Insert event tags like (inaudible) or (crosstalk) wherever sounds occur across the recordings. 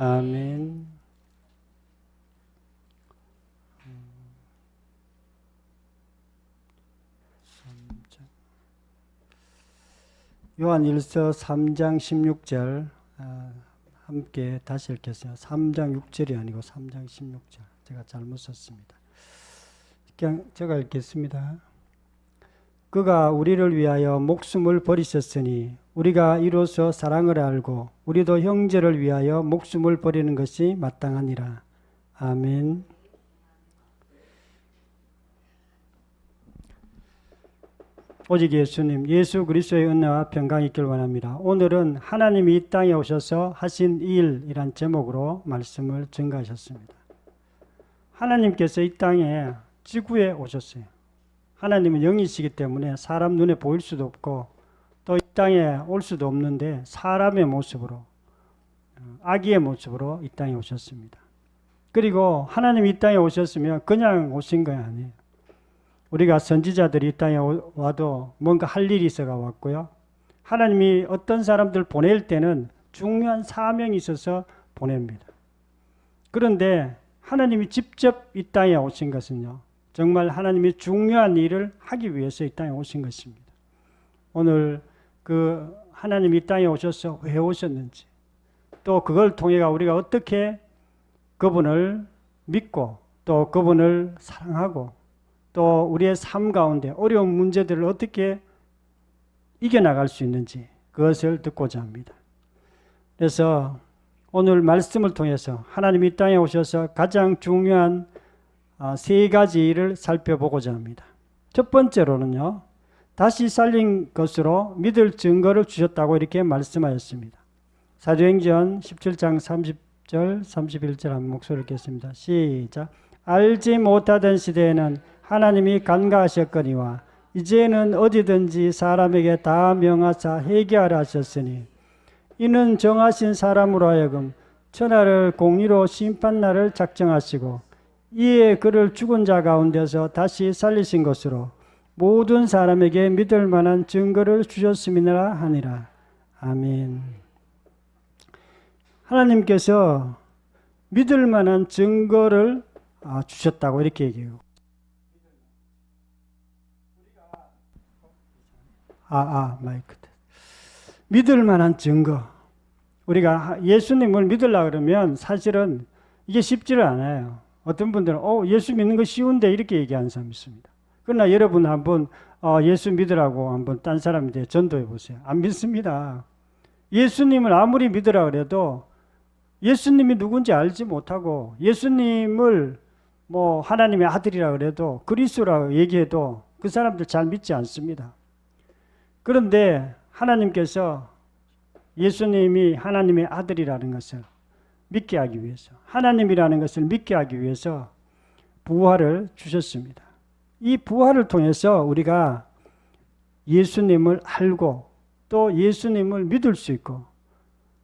아멘. 요한 1서 3장 16절 아, 함께 다시 읽겠어요. 3장 6절이 아니고 3장 16절. 제가 잘못 썼습니다. 그냥 제가 읽겠습니다. 그가 우리를 위하여 목숨을 버리셨으니 우리가 이로써 사랑을 알고 우리도 형제를 위하여 목숨을 버리는 것이 마땅하니라. 아멘. 오직 예수님, 예수 그리스도의 은혜와 평강이 있길 원합니다. 오늘은 하나님이 이 땅에 오셔서 하신 일이란 제목으로 말씀을 증가하셨습니다. 하나님께서 이 땅에 지구에 오셨어요. 하나님은 영이시기 때문에 사람 눈에 보일 수도 없고 또 이 땅에 올 수도 없는데 사람의 모습으로 아기의 모습으로 이 땅에 오셨습니다. 그리고 하나님이 이 땅에 오셨으면 그냥 오신 거 아니에요. 우리가 선지자들이 이 땅에 와도 뭔가 할 일이 있어가 왔고요. 하나님이 어떤 사람들 보낼 때는 중요한 사명이 있어서 보냅니다. 그런데 하나님이 직접 이 땅에 오신 것은요. 정말 하나님이 중요한 일을 하기 위해서 이 땅에 오신 것입니다. 오늘 그 하나님이 이 땅에 오셔서 왜 오셨는지 또 그걸 통해 우리가 어떻게 그분을 믿고 또 그분을 사랑하고 또 우리의 삶 가운데 어려운 문제들을 어떻게 이겨나갈 수 있는지 그것을 듣고자 합니다. 그래서 오늘 말씀을 통해서 하나님 이 땅에 오셔서 가장 중요한 아, 세 가지를 살펴보고자 합니다. 첫 번째로는요, 다시 살린 것으로 믿을 증거를 주셨다고 이렇게 말씀하였습니다. 사도행전 17장 30절, 31절 한 목소리를 읽겠습니다. 시작. 알지 못하던 시대에는 하나님이 간과하셨거니와 이제는 어디든지 사람에게 다 명하사 해결하라 하셨으니 이는 정하신 사람으로 하여금 천하를 공의로 심판날을 작정하시고 이에 그를 죽은 자 가운데서 다시 살리신 것으로 모든 사람에게 믿을 만한 증거를 주셨음이라 하니라. 아멘. 하나님께서 믿을 만한 증거를 아, 주셨다고 이렇게 얘기해요. 아, 아, 마이크. 믿을 만한 증거. 우리가 예수님을 믿으려 그러면 사실은 이게 쉽지를 않아요. 어떤 분들은 어, 예수 믿는 거 쉬운데 이렇게 얘기하는 사람이 있습니다. 그러나 여러분 한번 어, 예수 믿으라고 한번 딴 사람한테 전도해 보세요. 안 믿습니다. 예수님을 아무리 믿으라 그래도 예수님이 누군지 알지 못하고 예수님을 뭐 하나님의 아들이라 그래도 그리스도라고 얘기해도 그 사람들 잘 믿지 않습니다. 그런데 하나님께서 예수님이 하나님의 아들이라는 것을 믿게 하기 위해서 하나님이라는 것을 믿게 하기 위해서 부활을 주셨습니다. 이 부활을 통해서 우리가 예수님을 알고 또 예수님을 믿을 수 있고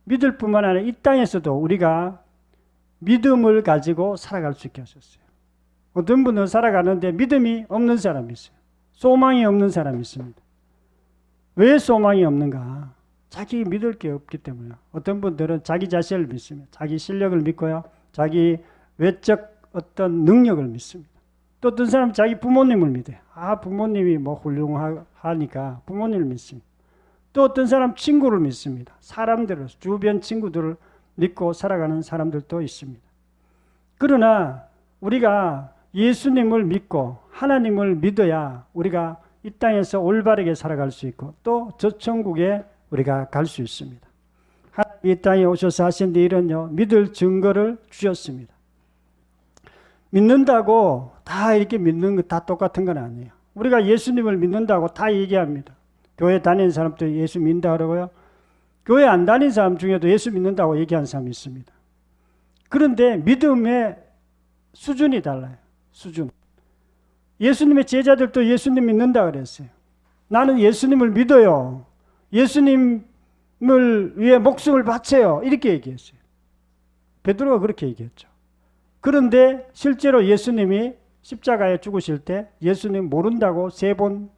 믿을 뿐만 아니라 이 땅에서도 우리가 믿음을 가지고 살아갈 수 있게 하셨어요. 어떤 분은 살아가는데 믿음이 없는 사람이 있어요. 소망이 없는 사람이 있습니다. 왜 소망이 없는가? 자기 믿을 게 없기 때문에 어떤 분들은 자기 자신을 믿습니다. 자기 실력을 믿고요. 자기 외적 어떤 능력을 믿습니다. 또 어떤 사람은 자기 부모님을 믿어요. 아 부모님이 뭐 훌륭하니까 부모님을 믿습니다. 또 어떤 사람 친구를 믿습니다. 사람들을 주변 친구들을 믿고 살아가는 사람들도 있습니다. 그러나 우리가 예수님을 믿고 하나님을 믿어야 우리가 이 땅에서 올바르게 살아갈 수 있고 또 저 천국에 우리가 갈 수 있습니다. 이 땅에 오셔서 하신 일은요, 믿을 증거를 주셨습니다. 믿는다고 다 이렇게 믿는 거 다 똑같은 건 아니에요. 우리가 예수님을 믿는다고 다 얘기합니다. 교회 다니는 사람도 예수 믿는다 그러고요. 교회 안 다니는 사람 중에도 예수 믿는다고 얘기하는 사람이 있습니다. 그런데 믿음의 수준이 달라요. 수준. 예수님의 제자들도 예수님 믿는다 그랬어요. 나는 예수님을 믿어요. 예수님을 위해 목숨을 바쳐요. 이렇게 얘기했어요. 베드로가 그렇게 얘기했죠. 그런데 실제로 예수님이 십자가에 죽으실 때 예수님 모른다고 세 번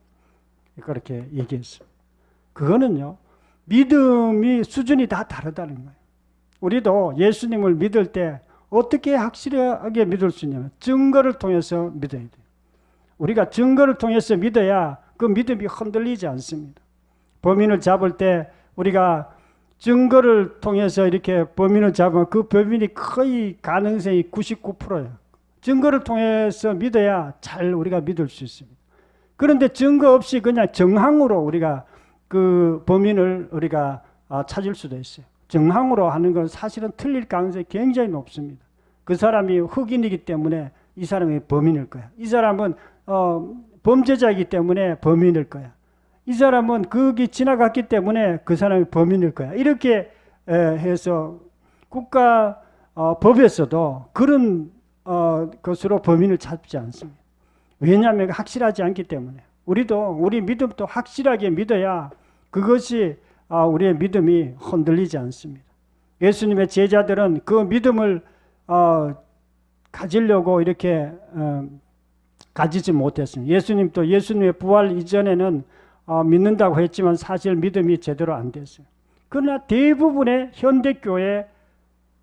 그렇게 얘기했어요. 그거는요. 믿음이 수준이 다 다르다는 거예요. 우리도 예수님을 믿을 때 어떻게 확실하게 믿을 수 있냐면 증거를 통해서 믿어야 돼요. 우리가 증거를 통해서 믿어야 그 믿음이 흔들리지 않습니다. 범인을 잡을 때 우리가 증거를 통해서 이렇게 범인을 잡으면 그 범인이 거의 가능성이 99%예요. 증거를 통해서 믿어야 잘 우리가 믿을 수 있습니다. 그런데 증거 없이 그냥 정황으로 우리가 그 범인을 우리가 아, 찾을 수도 있어요. 정황으로 하는 건 사실은 틀릴 가능성이 굉장히 높습니다. 그 사람이 흑인이기 때문에 이 사람이 범인일 거야. 이 사람은 어, 범죄자이기 때문에 범인일 거야. 이 사람은 거기 지나갔기 때문에 그 사람이 범인일 거야. 이렇게 에, 해서 국가 어, 법에서도 그런 어, 것으로 범인을 찾지 않습니다. 왜냐하면 확실하지 않기 때문에 우리도 우리 믿음도 확실하게 믿어야 그것이 아, 우리의 믿음이 흔들리지 않습니다. 예수님의 제자들은 그 믿음을 어, 가지려고 이렇게 어, 가지지 못했습니다. 예수님도 예수님의 부활 이전에는 어, 믿는다고 했지만 사실 믿음이 제대로 안 됐어요. 그러나 대부분의 현대교회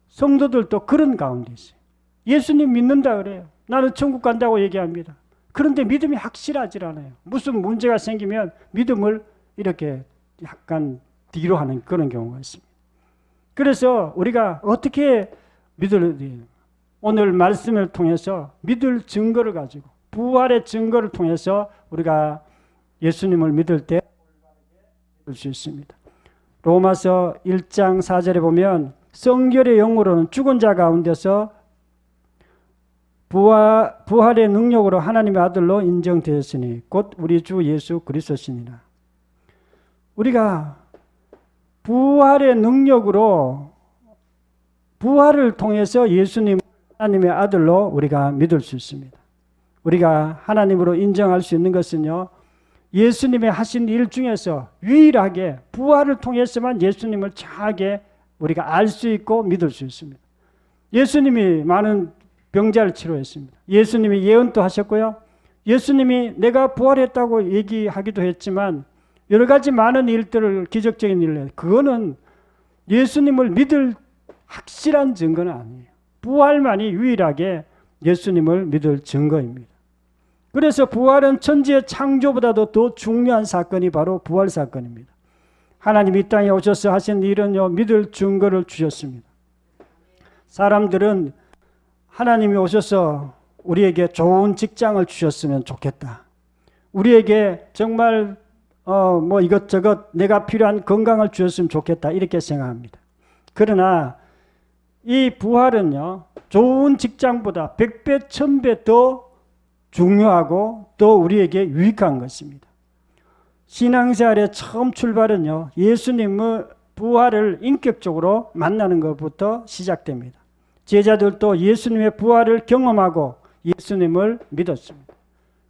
성도들도 그런 가운데 있어요. 예수님 믿는다 그래요. 나는 천국 간다고 얘기합니다. 그런데 믿음이 확실하지 않아요. 무슨 문제가 생기면 믿음을 이렇게 약간 뒤로 하는 그런 경우가 있습니다. 그래서 우리가 어떻게 믿을 오늘 말씀을 통해서 믿을 증거를 가지고 부활의 증거를 통해서 우리가 예수님을 믿을 때 믿을 수 있습니다. 로마서 1장 4절에 보면 성결의 영으로는 죽은 자 가운데서 부활, 부활의 능력으로 하나님의 아들로 인정되었으니 곧 우리 주 예수 그리스도시니라. 우리가 부활의 능력으로 부활을 통해서 예수님 하나님의 아들로 우리가 믿을 수 있습니다. 우리가 하나님으로 인정할 수 있는 것은요. 예수님의 하신 일 중에서 유일하게 부활을 통해서만 예수님을 정하게 우리가 알 수 있고 믿을 수 있습니다. 예수님이 많은 병자를 치료했습니다. 예수님이 예언도 하셨고요. 예수님이 내가 부활했다고 얘기하기도 했지만 여러 가지 많은 일들을 기적적인 일을 그거는 예수님을 믿을 확실한 증거는 아니에요. 부활만이 유일하게 예수님을 믿을 증거입니다. 그래서 부활은 천지의 창조보다도 더 중요한 사건이 바로 부활 사건입니다. 하나님 이 땅에 오셔서 하신 일은요, 믿을 증거를 주셨습니다. 사람들은 하나님이 오셔서 우리에게 좋은 직장을 주셨으면 좋겠다. 우리에게 정말 어, 뭐 이것저것 내가 필요한 건강을 주셨으면 좋겠다. 이렇게 생각합니다. 그러나 이 부활은요, 좋은 직장보다 100배, 1000배 더 중요하고 또 우리에게 유익한 것입니다. 신앙생활의 처음 출발은요, 예수님의 부활을 인격적으로 만나는 것부터 시작됩니다. 제자들도 예수님의 부활을 경험하고 예수님을 믿었습니다.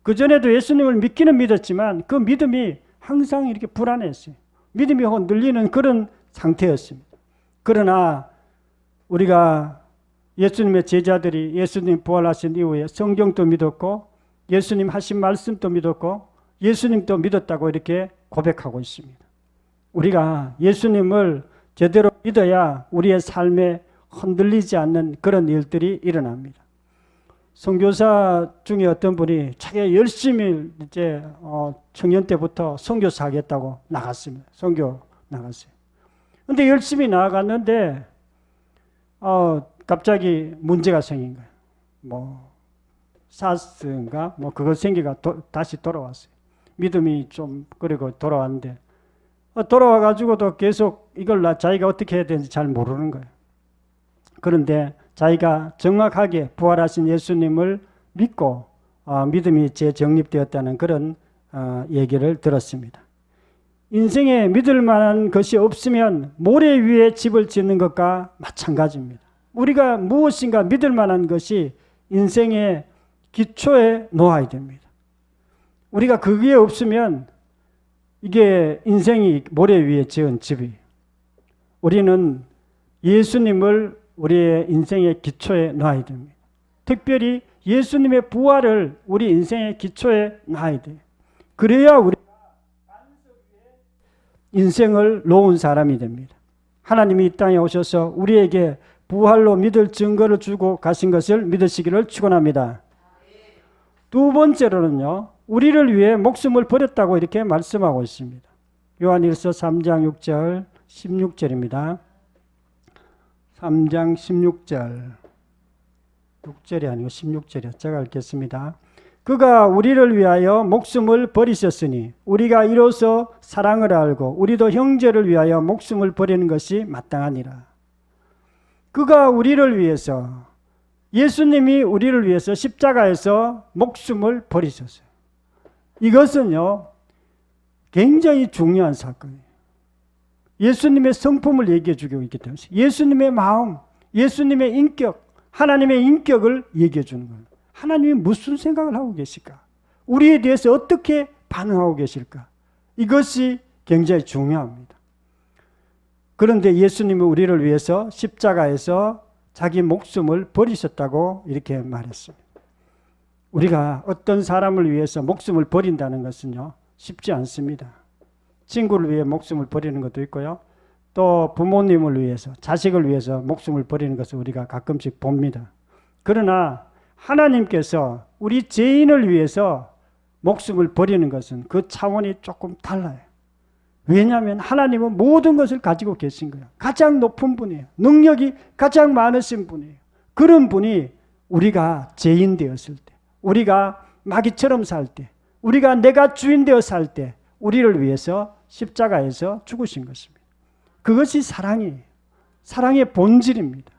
그전에도 예수님을 믿기는 믿었지만 그 믿음이 항상 이렇게 불안했어요. 믿음이 흔들리는 그런 상태였습니다. 그러나 우리가 예수님의 제자들이 예수님 부활하신 이후에 성경도 믿었고 예수님 하신 말씀도 믿었고 예수님도 믿었다고 이렇게 고백하고 있습니다. 우리가 예수님을 제대로 믿어야 우리의 삶에 흔들리지 않는 그런 일들이 일어납니다. 선교사 중에 어떤 분이 자기 열심히 이제 어 청년 때부터 선교사 하겠다고 나갔습니다. 선교 나갔어요. 근데 열심히 나갔는데 어 갑자기 문제가 생긴 거예요. 뭐 사스인가 뭐 그거 생기가 도, 다시 돌아왔어요. 믿음이 좀 그리고 돌아왔는데 어, 돌아와 가지고도 계속 이걸 나 자기가 어떻게 해야 되는지 잘 모르는 거예요. 그런데 자기가 정확하게 부활하신 예수님을 믿고 어, 믿음이 재정립되었다는 그런 어, 얘기를 들었습니다. 인생에 믿을 만한 것이 없으면 모래 위에 집을 짓는 것과 마찬가지입니다. 우리가 무엇인가 믿을 만한 것이 인생의 기초에 놓아야 됩니다. 우리가 그게 없으면 이게 인생이 모래 위에 지은 집이 우리는 예수님을 우리의 인생의 기초에 놔야 됩니다. 특별히 예수님의 부활을 우리 인생의 기초에 놔야 돼요. 그래야 우리 인생을 놓은 사람이 됩니다. 하나님이 이 땅에 오셔서 우리에게 부활로 믿을 증거를 주고 가신 것을 믿으시기를 축원합니다. 두 번째로는요. 우리를 위해 목숨을 버렸다고 이렇게 말씀하고 있습니다. 요한일서 3장 6절 16절입니다. 3장 16절 6절이 아니고 16절이요. 제가 읽겠습니다. 그가 우리를 위하여 목숨을 버리셨으니 우리가 이로써 사랑을 알고 우리도 형제를 위하여 목숨을 버리는 것이 마땅하니라. 그가 우리를 위해서 예수님이 우리를 위해서 십자가에서 목숨을 버리셨어요. 이것은요, 굉장히 중요한 사건이에요. 예수님의 성품을 얘기해 주고 있기 때문에 예수님의 마음, 예수님의 인격, 하나님의 인격을 얘기해 주는 거예요. 하나님이 무슨 생각을 하고 계실까? 우리에 대해서 어떻게 반응하고 계실까? 이것이 굉장히 중요합니다. 그런데 예수님이 우리를 위해서 십자가에서 자기 목숨을 버리셨다고 이렇게 말했습니다. 우리가 어떤 사람을 위해서 목숨을 버린다는 것은요, 쉽지 않습니다. 친구를 위해 목숨을 버리는 것도 있고요. 또 부모님을 위해서, 자식을 위해서 목숨을 버리는 것을 우리가 가끔씩 봅니다. 그러나 하나님께서 우리 죄인을 위해서 목숨을 버리는 것은 그 차원이 조금 달라요. 왜냐하면 하나님은 모든 것을 가지고 계신 거예요. 가장 높은 분이에요. 능력이 가장 많으신 분이에요. 그런 분이 우리가 죄인 되었을 때, 우리가 마귀처럼 살 때, 우리가 내가 주인 되어 살 때, 우리를 위해서 십자가에서 죽으신 것입니다. 그것이 사랑이에요. 사랑의 본질입니다.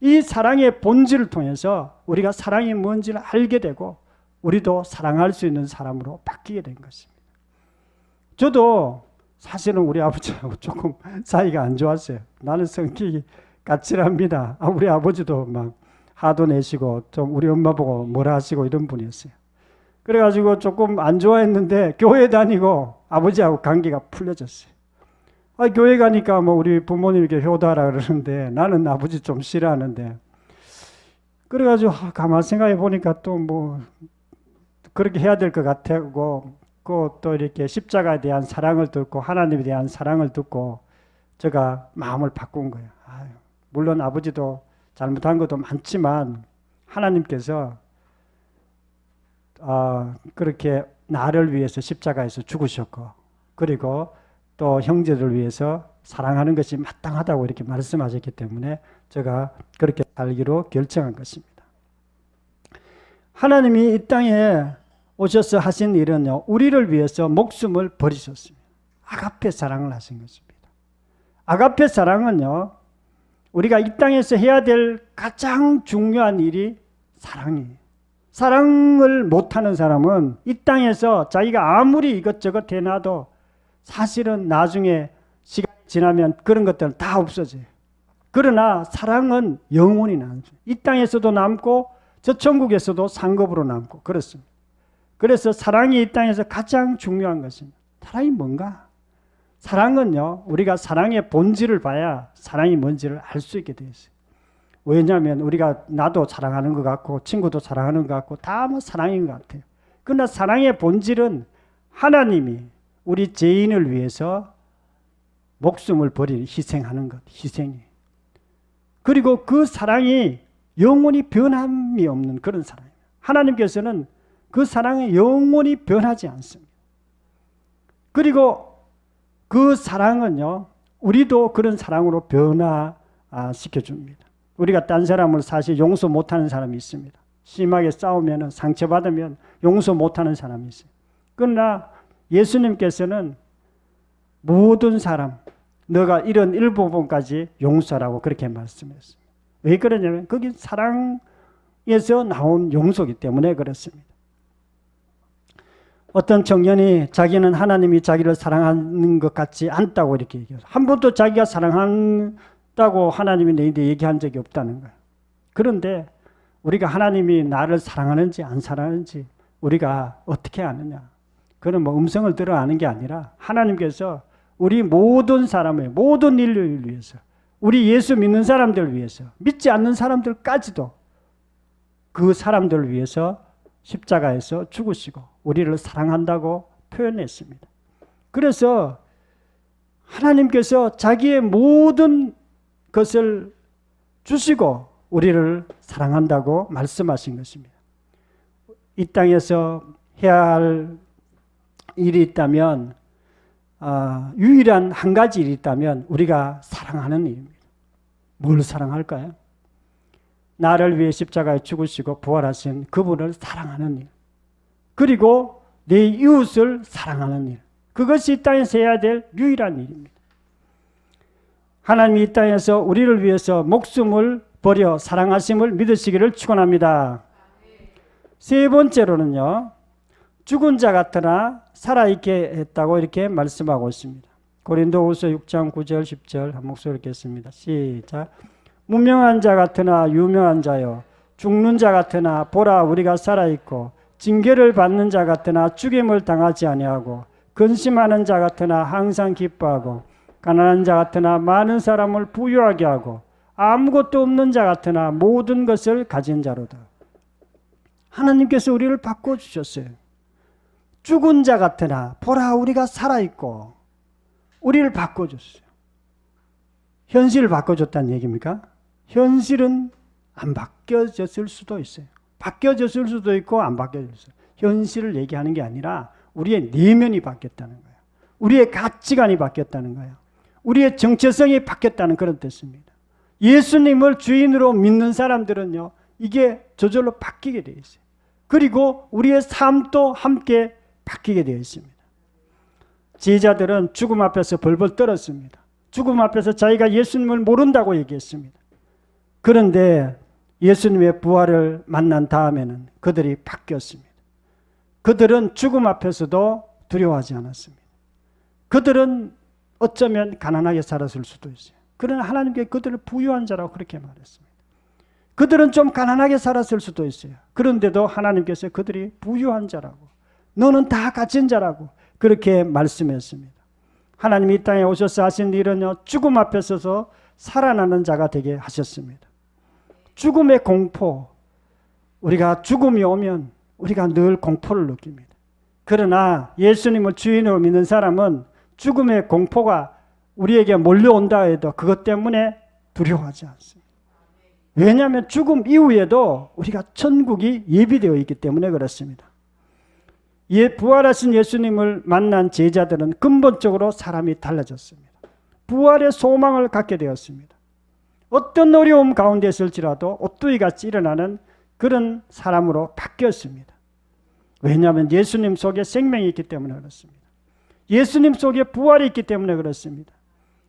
이 사랑의 본질을 통해서 우리가 사랑이 뭔지를 알게 되고 우리도 사랑할 수 있는 사람으로 바뀌게 된 것입니다. 저도 사실은 우리 아버지하고 (laughs) 조금 사이가 안 좋았어요. 나는 성격이 까칠합니다. 아, 우리 아버지도 막 화도 내시고 좀 우리 엄마 보고 뭐라 하시고 이런 분이었어요. 그래가지고 조금 안 좋아했는데 교회 다니고 아버지하고 관계가 풀려졌어요. 아, 교회 가니까 뭐 우리 부모님께 효도하라 그러는데 나는 아버지 좀 싫어하는데 그래가지고 아, 가만 생각해 보니까 또 뭐 그렇게 해야 될 것 같고 또 이렇게 십자가에 대한 사랑을 듣고 하나님에 대한 사랑을 듣고 제가 마음을 바꾼 거예요. 아유, 물론 아버지도 잘못한 것도 많지만 하나님께서 어, 그렇게 나를 위해서 십자가에서 죽으셨고 그리고 또 형제를 위해서 사랑하는 것이 마땅하다고 이렇게 말씀하셨기 때문에 제가 그렇게 살기로 결정한 것입니다. 하나님이 이 땅에 오셔서 하신 일은요, 우리를 위해서 목숨을 버리셨습니다. 아가페 사랑을 하신 것입니다. 아가페 사랑은요, 우리가 이 땅에서 해야 될 가장 중요한 일이 사랑이에요. 사랑을 못하는 사람은 이 땅에서 자기가 아무리 이것저것 해놔도 사실은 나중에 시간 지나면 그런 것들은 다 없어져요. 그러나 사랑은 영원히 남죠. 이 땅에서도 남고 저 천국에서도 상급으로 남고 그렇습니다. 그래서 사랑이 이 땅에서 가장 중요한 것입니다. 사랑이 뭔가? 사랑은요, 우리가 사랑의 본질을 봐야 사랑이 뭔지를 알 수 있게 되어 있어요. 왜냐하면 우리가 나도 사랑하는 것 같고 친구도 사랑하는 것 같고 다 뭐 사랑인 것 같아요. 그러나 사랑의 본질은 하나님이 우리 죄인을 위해서 목숨을 버리 희생하는 것, 희생이. 그리고 그 사랑이 영원히 변함이 없는 그런 사랑이에요. 하나님께서는 그 사랑이 영원히 변하지 않습니다. 그리고 그 사랑은요, 우리도 그런 사랑으로 변화시켜 줍니다. 우리가 딴 사람을 사실 용서 못하는 사람이 있습니다. 심하게 싸우면 상처받으면 용서 못하는 사람이 있어요. 그러나 예수님께서는 모든 사람, 너가 이런 일부분까지 용서라고 그렇게 말씀했습니다. 왜 그러냐면 그게 사랑에서 나온 용서기 때문에 그렇습니다. 어떤 청년이 자기는 하나님이 자기를 사랑하는 것 같지 않다고 이렇게 얘기해요. 한 번도 자기가 사랑한다고 하나님이 내한테 얘기한 적이 없다는 거예요. 그런데 우리가 하나님이 나를 사랑하는지 안 사랑하는지 우리가 어떻게 아느냐? 그는 뭐 음성을 들어 아는 게 아니라 하나님께서 우리 모든 사람의 모든 인류를 위해서 우리 예수 믿는 사람들을 위해서 믿지 않는 사람들까지도 그 사람들을 위해서 십자가에서 죽으시고 우리를 사랑한다고 표현했습니다. 그래서 하나님께서 자기의 모든 것을 주시고 우리를 사랑한다고 말씀하신 것입니다. 이 땅에서 해야 할 일이 있다면 아, 유일한 한 가지 일이 있다면 우리가 사랑하는 일입니다. 뭘 사랑할까요? 나를 위해 십자가에 죽으시고 부활하신 그분을 사랑하는 일. 그리고 내 이웃을 사랑하는 일. 그것이 이 땅에서 해야 될 유일한 일입니다. 하나님이 이 땅에서 우리를 위해서 목숨을 버려 사랑하심을 믿으시기를 축원합니다. 세 번째로는요. 죽은 자 같으나 살아있게 했다고 이렇게 말씀하고 있습니다. 고린도후서 6장 9절 10절 한 목소리 읽겠습니다. 시작. 무명한 자 같으나 유명한 자요 죽는 자 같으나 보라 우리가 살아 있고 징계를 받는 자 같으나 죽임을 당하지 아니하고 근심하는 자 같으나 항상 기뻐하고 가난한 자 같으나 많은 사람을 부유하게 하고 아무것도 없는 자 같으나 모든 것을 가진 자로다. 하나님께서 우리를 바꿔 주셨어요. 죽은 자 같으나 보라 우리가 살아 있고 우리를 바꿔 줬어요. 현실을 바꿔 줬다는 얘기입니까? 현실은 안 바뀌어졌을 수도 있어요. 바뀌어졌을 수도 있고 안 있어요. 현실을 얘기하는 게 아니라 우리의 내면이 바뀌었다는 거예요. 우리의 가치관이 바뀌었다는 거예요. 우리의 정체성이 바뀌었다는 그런 뜻입니다. 예수님을 주인으로 믿는 사람들은요, 이게 저절로 바뀌게 되어 있어요. 그리고 우리의 삶도 함께 바뀌게 되어 있습니다. 제자들은 죽음 앞에서 벌벌 떨었습니다. 죽음 앞에서 자기가 예수님을 모른다고 얘기했습니다. 그런데 예수님의 부활을 만난 다음에는 그들이 바뀌었습니다. 그들은 죽음 앞에서도 두려워하지 않았습니다. 그들은 어쩌면 가난하게 살았을 수도 있어요. 그러나 하나님께 그들을 부유한 자라고 그렇게 말했습니다. 그들은 좀 가난하게 살았을 수도 있어요. 그런데도 하나님께서 그들이 부유한 자라고, 너는 다 가진 자라고 그렇게 말씀했습니다. 하나님이 이 땅에 오셔서 하신 일은요, 죽음 앞에 서서 살아나는 자가 되게 하셨습니다. 죽음의 공포, 우리가 죽음이 오면 우리가 늘 공포를 느낍니다. 그러나 예수님을 주인으로 믿는 사람은 죽음의 공포가 우리에게 몰려온다 해도 그것 때문에 두려워하지 않습니다. 왜냐하면 죽음 이후에도 우리가 천국이 예비되어 있기 때문에 그렇습니다. 예, 부활하신 예수님을 만난 제자들은 근본적으로 사람이 달라졌습니다. 부활의 소망을 갖게 되었습니다. 어떤 어려움 가운데 있을지라도 옷두이 같이 일어나는 그런 사람으로 바뀌었습니다. 왜냐하면 예수님 속에 생명이 있기 때문에 그렇습니다. 예수님 속에 부활이 있기 때문에 그렇습니다.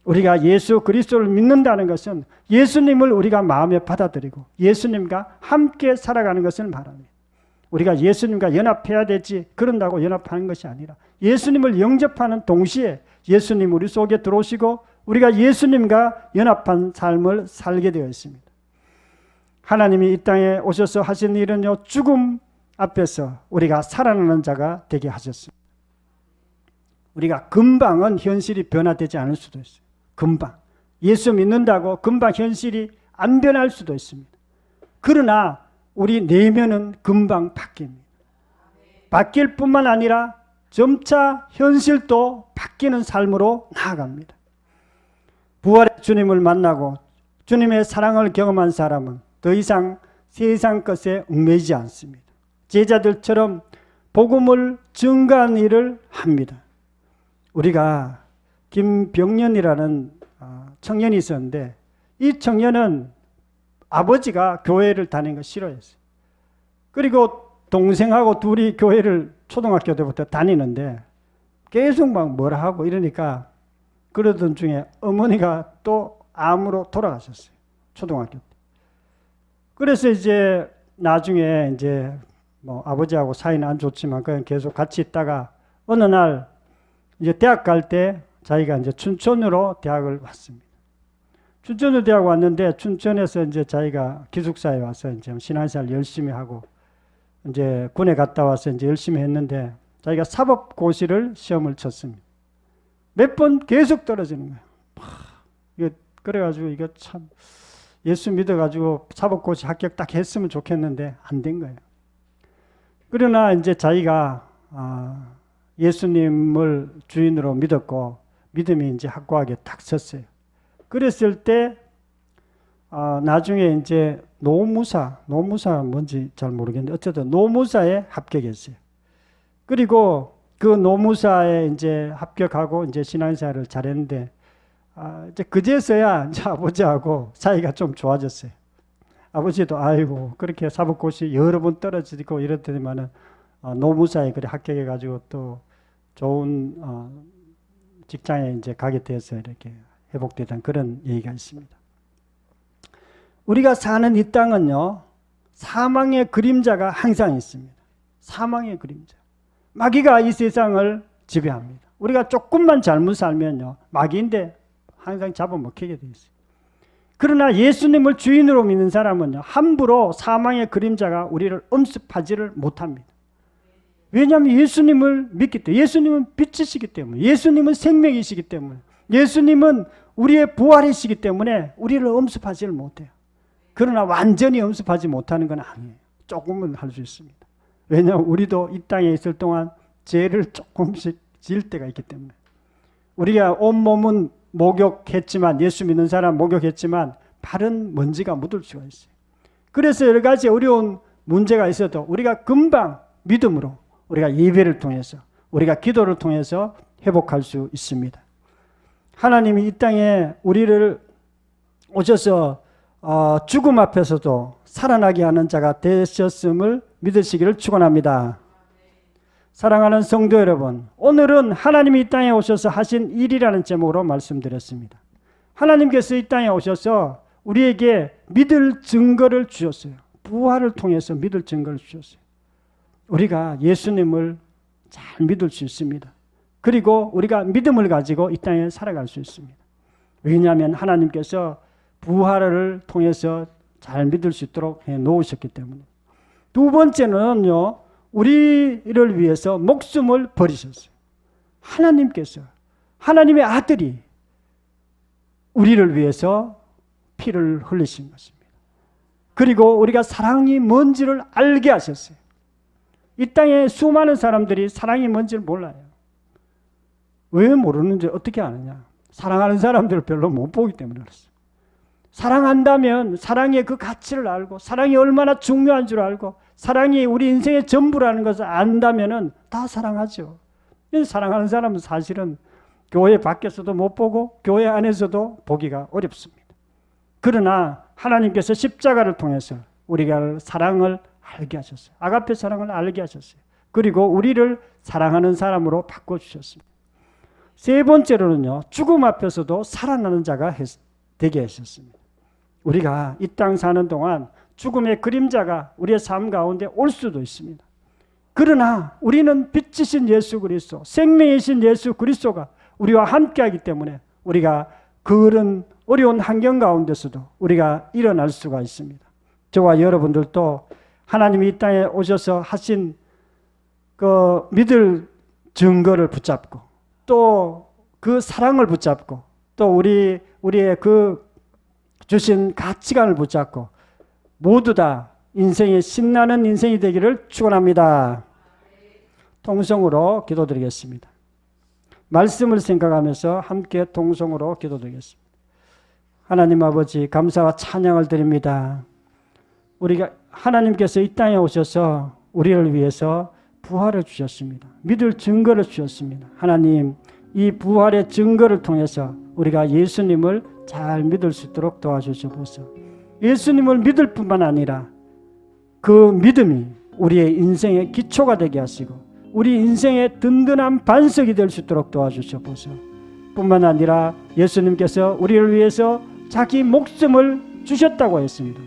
우리가 예수 그리스도를 믿는다는 것은 예수님을 우리가 마음에 받아들이고 예수님과 함께 살아가는 것을 말합니다. 우리가 예수님과 연합해야 되지 그런다고 연합하는 것이 아니라 예수님을 영접하는 동시에 예수님 우리 속에 들어오시고 우리가 예수님과 연합한 삶을 살게 되어 있습니다. 하나님이 이 땅에 오셔서 하신 일은요 죽음 앞에서 우리가 살아나는 자가 되게 하셨습니다. 우리가 금방은 현실이 변화되지 않을 수도 있어요. 금방. 예수 믿는다고 금방 현실이 안 변할 수도 있습니다. 그러나 우리 내면은 금방 바뀝니다. 바뀔 뿐만 아니라 점차 현실도 바뀌는 삶으로 나아갑니다. 부활의 주님을 만나고 주님의 사랑을 경험한 사람은 더 이상 세상 것에 얽매이지 않습니다. 제자들처럼 복음을 증가한 일을 합니다. 우리가 김병년이라는 어, 청년이 있었는데 이 청년은 아버지가 교회를 다니는 거 싫어했어요. 그리고 동생하고 둘이 교회를 초등학교 때부터 다니는데 계속 막 뭐라 하고 이러니까 그러던 중에 어머니가 또 암으로 돌아가셨어요. 초등학교 때. 그래서 이제 나중에 이제 뭐 아버지하고 사이는 안 좋지만 그냥 계속 같이 있다가 어느 날 이제 대학 갈 때 자기가 이제 춘천으로 대학을 왔습니다. 춘천으로 대학 왔는데 춘천에서 이제 자기가 기숙사에 와서 이제 신앙생활 열심히 하고 이제 군에 갔다 와서 이제 열심히 했는데 자기가 사법고시를 시험을 쳤습니다. 몇 번 계속 떨어지는 거예요. 그래가지고 이거 참 예수 믿어가지고 사법고시 합격 딱 했으면 좋겠는데 안 된 거예요. 그러나 이제 자기가 아, 예수님을 주인으로 믿었고 믿음이 이제 확고하게 딱 섰어요. 그랬을 때 어, 나중에 이제 노무사, 노무사 뭔지 잘 모르겠는데 어쨌든 노무사에 합격했어요. 그리고 그 노무사에 이제 합격하고 이제 신앙생활을 잘했는데 아, 이제 그제서야 이제 아버지하고 사이가 좀 좋아졌어요. 아버지도 아이고 그렇게 사법고시 여러 번 떨어지고 이랬더니만은 어, 노무사에 그래 합격해가지고 또 좋은 어, 직장에 이제 가게 돼서 이렇게 회복되던 그런 얘기가 있습니다. 우리가 사는 이 땅은요 사망의 그림자가 항상 있습니다. 사망의 그림자. 마귀가 이 세상을 지배합니다. 우리가 조금만 잘못 살면요 마귀인데 항상 잡아먹히게 돼 있어요. 그러나 예수님을 주인으로 믿는 사람은요 함부로 사망의 그림자가 우리를 엄습하지를 못합니다. 왜냐하면 예수님을 믿기 때문에 예수님은 빛이시기 때문에 예수님은 생명이시기 때문에 예수님은 우리의 부활이시기 때문에 우리를 엄습하지를 못해요. 그러나 완전히 엄습하지 못하는 건 아니에요. 조금은 할 수 있습니다. 왜냐하면 우리도 이 땅에 있을 동안 죄를 조금씩 지을 때가 있기 때문에 우리가 온몸은 목욕했지만 예수 믿는 사람 목욕했지만 발은 먼지가 묻을 수가 있어요. 그래서 여러 가지 어려운 문제가 있어도 우리가 금방 믿음으로 우리가 예배를 통해서 우리가 기도를 통해서 회복할 수 있습니다. 하나님이 이 땅에 우리를 오셔서 어, 죽음 앞에서도 살아나게 하는 자가 되셨음을 믿으시기를 축원합니다. 사랑하는 성도 여러분, 오늘은 하나님이 이 땅에 오셔서 하신 일이라는 제목으로 말씀드렸습니다. 하나님께서 이 땅에 오셔서 우리에게 믿을 증거를 주셨어요. 부활을 통해서 믿을 증거를 주셨어요. 우리가 예수님을 잘 믿을 수 있습니다. 그리고 우리가 믿음을 가지고 이 땅에 살아갈 수 있습니다. 왜냐하면 하나님께서 부활을 통해서 잘 믿을 수 있도록 해 놓으셨기 때문에. 두 번째는요, 우리를 위해서 목숨을 버리셨어요. 하나님께서, 하나님의 아들이 우리를 위해서 피를 흘리신 것입니다. 그리고 우리가 사랑이 뭔지를 알게 하셨어요. 이 땅에 수많은 사람들이 사랑이 뭔지를 몰라요. 왜 모르는지 어떻게 아느냐? 사랑하는 사람들을 별로 못 보기 때문에 그렇습니다. 사랑한다면 사랑의 그 가치를 알고 사랑이 얼마나 중요한 줄 알고 사랑이 우리 인생의 전부라는 것을 안다면은 다 사랑하죠. 사랑하는 사람은 사실은 교회 밖에서도 못 보고 교회 안에서도 보기가 어렵습니다. 그러나 하나님께서 십자가를 통해서 우리가 사랑을 알게 하셨어요. 아가페 사랑을 알게 하셨어요. 그리고 우리를 사랑하는 사람으로 바꿔 주셨습니다. 세 번째로는요. 죽음 앞에서도 살아나는 자가 되게 하셨습니다. 우리가 이 땅 사는 동안 죽음의 그림자가 우리의 삶 가운데 올 수도 있습니다. 그러나 우리는 빛이신 예수 그리스도, 생명이신 예수 그리스도가 우리와 함께하기 때문에 우리가 그런 어려운 환경 가운데서도 우리가 일어날 수가 있습니다. 저와 여러분들도 하나님이 이 땅에 오셔서 하신 그 믿을 증거를 붙잡고 또 그 사랑을 붙잡고 또 우리 우리의 그 주신 가치관을 붙잡고 모두 다 인생의 신나는 인생이 되기를 축원합니다. 통성으로 기도드리겠습니다. 말씀을 생각하면서 함께 통성으로 기도드리겠습니다. 하나님 아버지 감사와 찬양을 드립니다. 우리가 하나님께서 이 땅에 오셔서 우리를 위해서 부활을 주셨습니다. 믿을 증거를 주셨습니다. 하나님 이 부활의 증거를 통해서 우리가 예수님을 잘 믿을 수 있도록 도와주시옵소서. 예수님을 믿을 뿐만 아니라 그 믿음이 우리의 인생의 기초가 되게 하시고 우리 인생의 든든한 반석이 될 수 있도록 도와주시옵소서. 뿐만 아니라 예수님께서 우리를 위해서 자기 목숨을 주셨다고 했습니다.